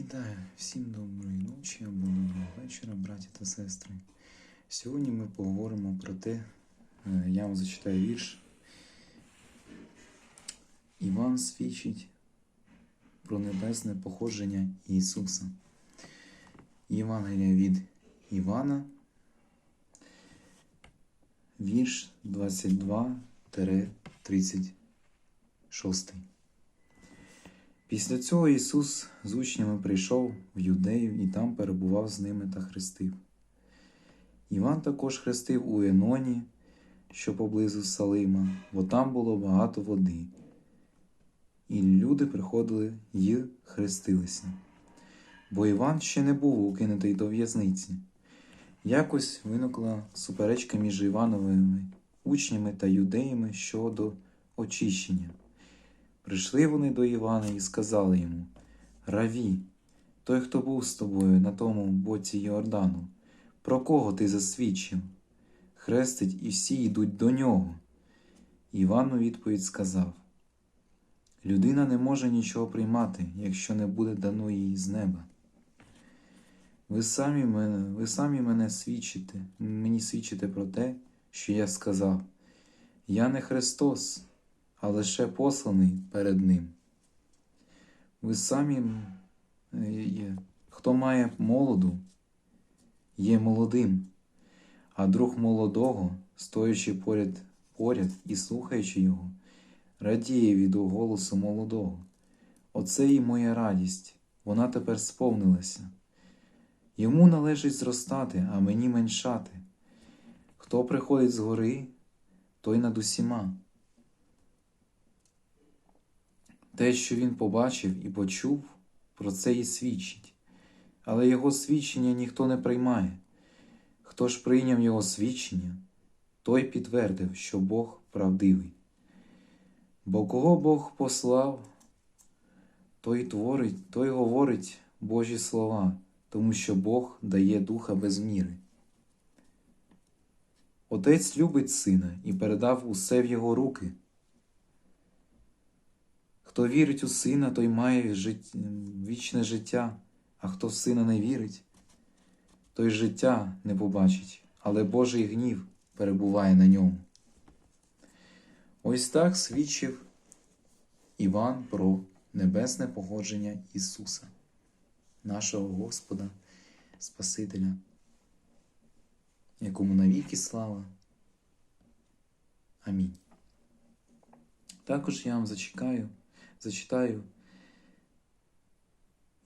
Вітаю всім доброї ночі або доброго вечора, браті та сестри. Сьогодні ми поговоримо про те, е, я вам зачитаю вірш. Іван свідчить про небесне походження Ісуса. Євангелія від Івана, вірш 22-36. Після цього Ісус з учнями прийшов в Юдею і там перебував з ними та хрестив. Іван також хрестив у Еноні, що поблизу Салима, бо там було багато води. І люди приходили й хрестилися. Бо Іван ще не був укинутий до в'язниці. Якось виникла суперечка між Івановими учнями та юдеями щодо очищення. Прийшли вони до Івана і сказали йому Раві, той, хто був з тобою на тому боці Йордану, про кого ти засвідчив? Хрестить і всі йдуть до нього. Іван у відповідь сказав Людина не може нічого приймати, якщо не буде дано їй з неба. Ви самі мене, ви самі мене свідчите, мені свідчите про те, що я сказав. Я не Христос, а лише посланий перед Ним. Ви самі, хто має молоду, є молодим, а друг молодого, стоячи поряд, поряд і слухаючи його, радіє від голосу молодого. Оце і моя радість, вона тепер сповнилася. Йому належить зростати, а мені меншати. Хто приходить згори, той над усіма. Те, що він побачив і почув, про це і свідчить, але його свідчення ніхто не приймає. Хто ж прийняв його свідчення, той підтвердив, що Бог правдивий. Бо кого Бог послав, той творить, той говорить Божі слова, тому що Бог дає духа без міри. Отець любить сина і передав усе в його руки. Хто вірить у сина, той має жит... вічне життя, а хто в сина не вірить, той життя не побачить, але Божий гнів перебуває на ньому. Ось так свідчив Іван про небесне походження Ісуса, нашого Господа, Спасителя, якому навіки слава. Амінь. Також я вам зачекаю зачитаю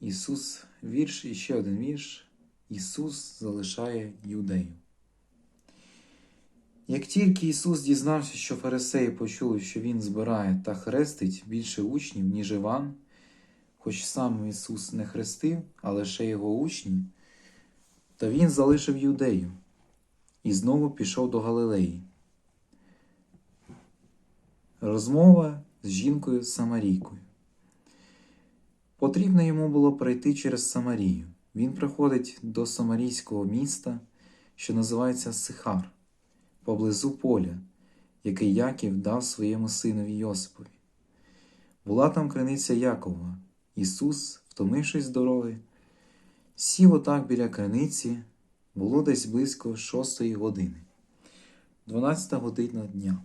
Ісус вірш і ще один вірш. Ісус залишає юдею. Як тільки Ісус дізнався, що фарисеї почули, що Він збирає та хрестить більше учнів, ніж Іван, хоч сам Ісус не хрестив, а лише його учні, то Він залишив юдею і знову пішов до Галилеї. Розмова з жінкою Самарійкою. Потрібно йому було пройти через Самарію. Він приходить до самарійського міста, що називається Сихар, поблизу поля, яке Яків дав своєму синові Йосипові. Була там криниця Якова. Ісус, втомившись дороги, сів отак біля криниці, було десь близько шостої години, 12 година дня.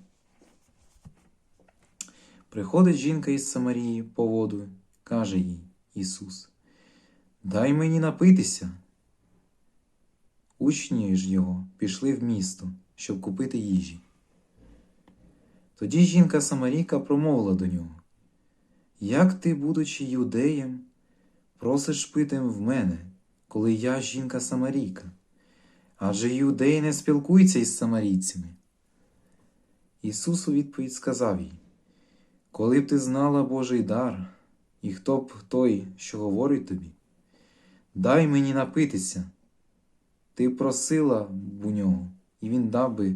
Приходить жінка із Самарії по воду, каже їй Ісус, Дай мені напитися. Учні ж його пішли в місто, щоб купити їжі. Тоді жінка Самарійка промовила до нього, Як ти, будучи юдеєм, просиш пити в мене, коли я жінка Самарійка? Адже юдеї не спілкуються із самарійцями. Ісус у відповідь сказав їй, коли б ти знала Божий дар, і хто б той, що говорить тобі, дай мені напитися. Ти просила б у нього, і він дав би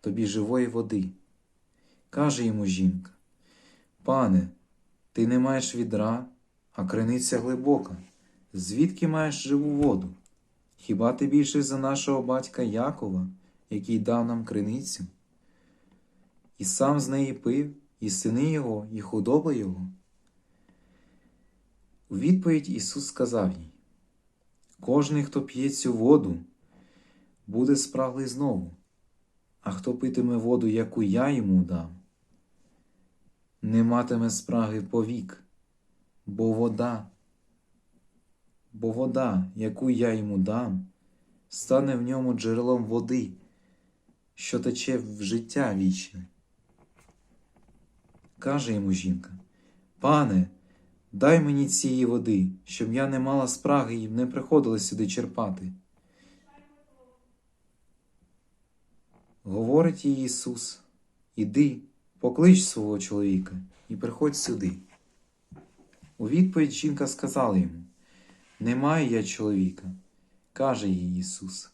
тобі живої води. Каже йому жінка: Пане, ти не маєш відра, а криниця глибока. Звідки маєш живу воду? Хіба ти більше за нашого батька Якова, який дав нам криницю? І сам з неї пив? І сини його, і худоба його. У відповідь Ісус сказав їй: Кожний, хто п'є цю воду, буде спраглий знову, а хто питиме воду, яку я йому дам, не матиме спраги повік, бо вода, бо вода, яку я йому дам, стане в ньому джерелом води, що тече в життя вічне. Каже йому жінка: Пане, дай мені цієї води, щоб я не мала спраги і не приходила сюди черпати. Говорить їй Ісус: Іди, поклич свого чоловіка і приходь сюди. У відповідь жінка сказала йому: Немає я чоловіка. Каже їй Ісус: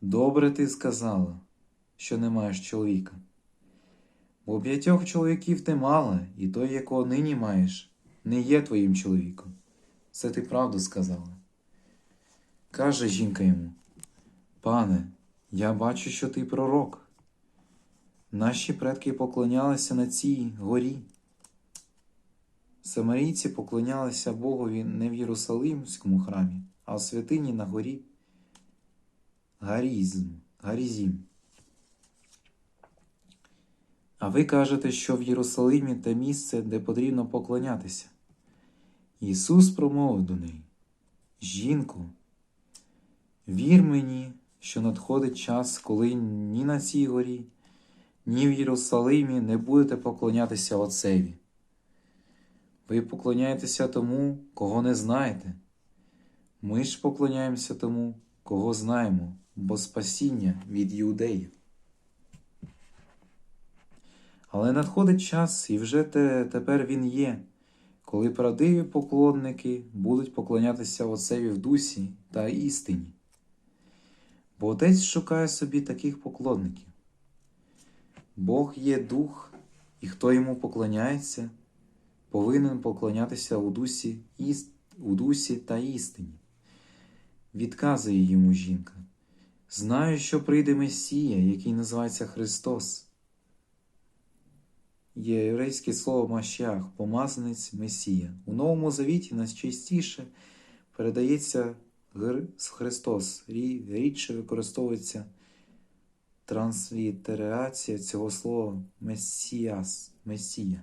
Добре ти сказала, що не маєш чоловіка. Бо п'ятьох чоловіків ти мала, і той, якого нині маєш, не є твоїм чоловіком. Це ти правду сказала. Каже жінка йому: Пане, я бачу, що ти пророк. Наші предки поклонялися на цій горі. Самарійці поклонялися Богові не в Єрусалимському храмі, а в святині на горі Гарізм, Гарізім. А ви кажете, що в Єрусалимі те місце, де потрібно поклонятися. Ісус промовив до неї: Жінко, вір мені, що надходить час, коли ні на цій горі, ні в Єрусалимі не будете поклонятися Отцеві. Ви поклоняєтеся тому, кого не знаєте. Ми ж поклоняємося тому, кого знаємо, бо спасіння від іудеїв. Але надходить час, і вже те, тепер він є, коли правдиві поклонники будуть поклонятися Отцеві в дусі та істині. Бо Отець шукає собі таких поклонників. Бог є дух, і хто йому поклоняється, повинен поклонятися у дусі, іст, у дусі та істині. Відказує йому жінка. Знаю, що прийде Месія, який називається Христос. Є єврейське слово Машях, помазанець Месія. У Новому Завіті найчастіше передається Христос, рідше використовується транслітерація цього слова Месіас, Месія.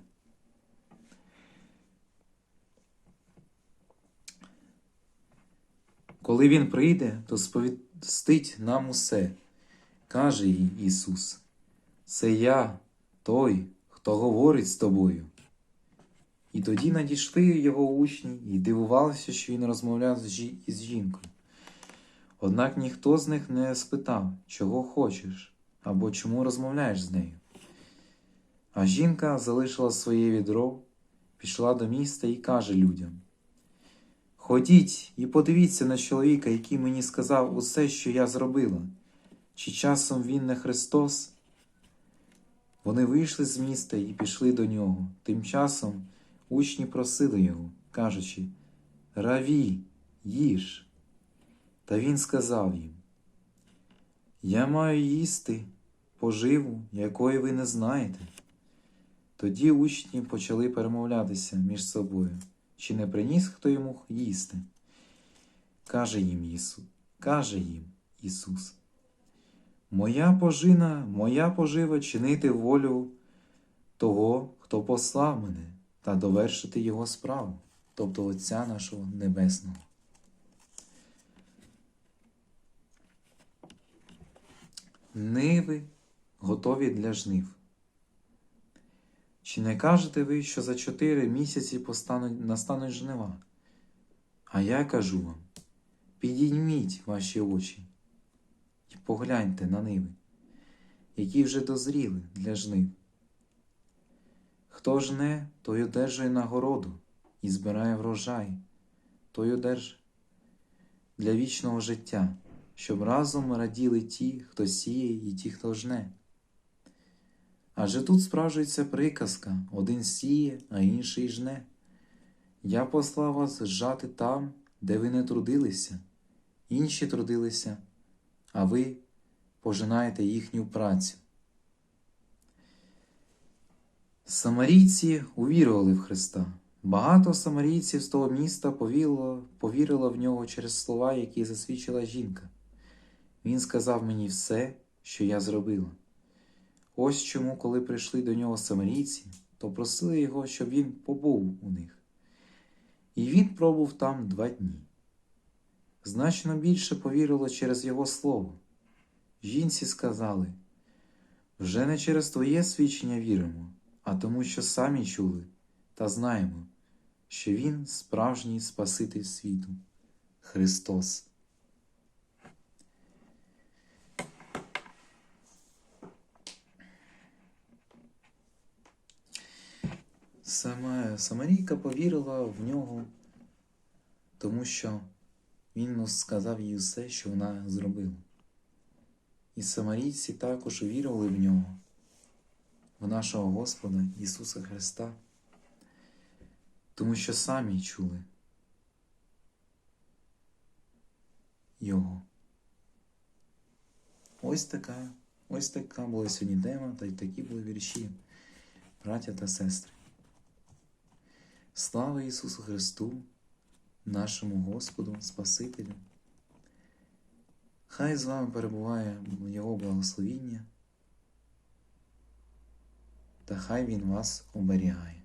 Коли Він прийде, то сповістить нам усе, каже Ісус. Це я, той, хто говорить з тобою. І тоді надійшли його учні і дивувалися, що він розмовляв із жінкою. Однак ніхто з них не спитав, чого хочеш або чому розмовляєш з нею. А жінка залишила своє відро, пішла до міста і каже людям: Ходіть і подивіться на чоловіка, який мені сказав усе, що я зробила, чи часом він не Христос. Вони вийшли з міста і пішли до нього. Тим часом учні просили його, кажучи Раві, їж. Та він сказав їм: Я маю їсти поживу, якої ви не знаєте. Тоді учні почали перемовлятися між собою, чи не приніс хто йому їсти. Каже їм Ісус, каже їм Ісус. Моя пожина, моя пожива чинити волю того, хто послав мене, та довершити Його справу, тобто Отця нашого Небесного. Ниви готові для жнив. Чи не кажете ви, що за чотири місяці постануть, настануть жнива? А я кажу вам: підійміть ваші очі і погляньте на ниви, які вже дозріли для жнив. Хто жне, той одержує нагороду і збирає врожай, той одержує для вічного життя, щоб разом раділи ті, хто сіє, і ті, хто жне. Адже тут справжується приказка один сіє, а інший жне. Я послав вас жати там, де ви не трудилися, інші трудилися, а ви пожинаєте їхню працю. Самарійці увірували в Христа, Багато самарійців з того міста повірило, повірило в нього через слова, які засвідчила жінка. Він сказав мені все, що я зробила. Ось чому, коли прийшли до нього самарійці, то просили його, щоб він побув у них. І він пробув там два дні. Значно більше повірило через його слово. Жінці сказали вже не через твоє свідчення віримо, а тому, що самі чули та знаємо, що Він справжній Спаситель світу, Христос. Сама Самарійка повірила в нього, тому що він сказав їй все, що вона зробила. І самарійці також увірували в нього, в нашого Господа Ісуса Христа, тому що самі чули Його. Ось така, ось така була сьогодні тема, та й такі були вірші, браття та сестри. Слава Ісусу Христу, нашому Господу, Спасителю! Хай з вами перебуває Його благословіння, та хай Він вас оберігає.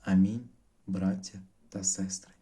Амінь, браття та сестри.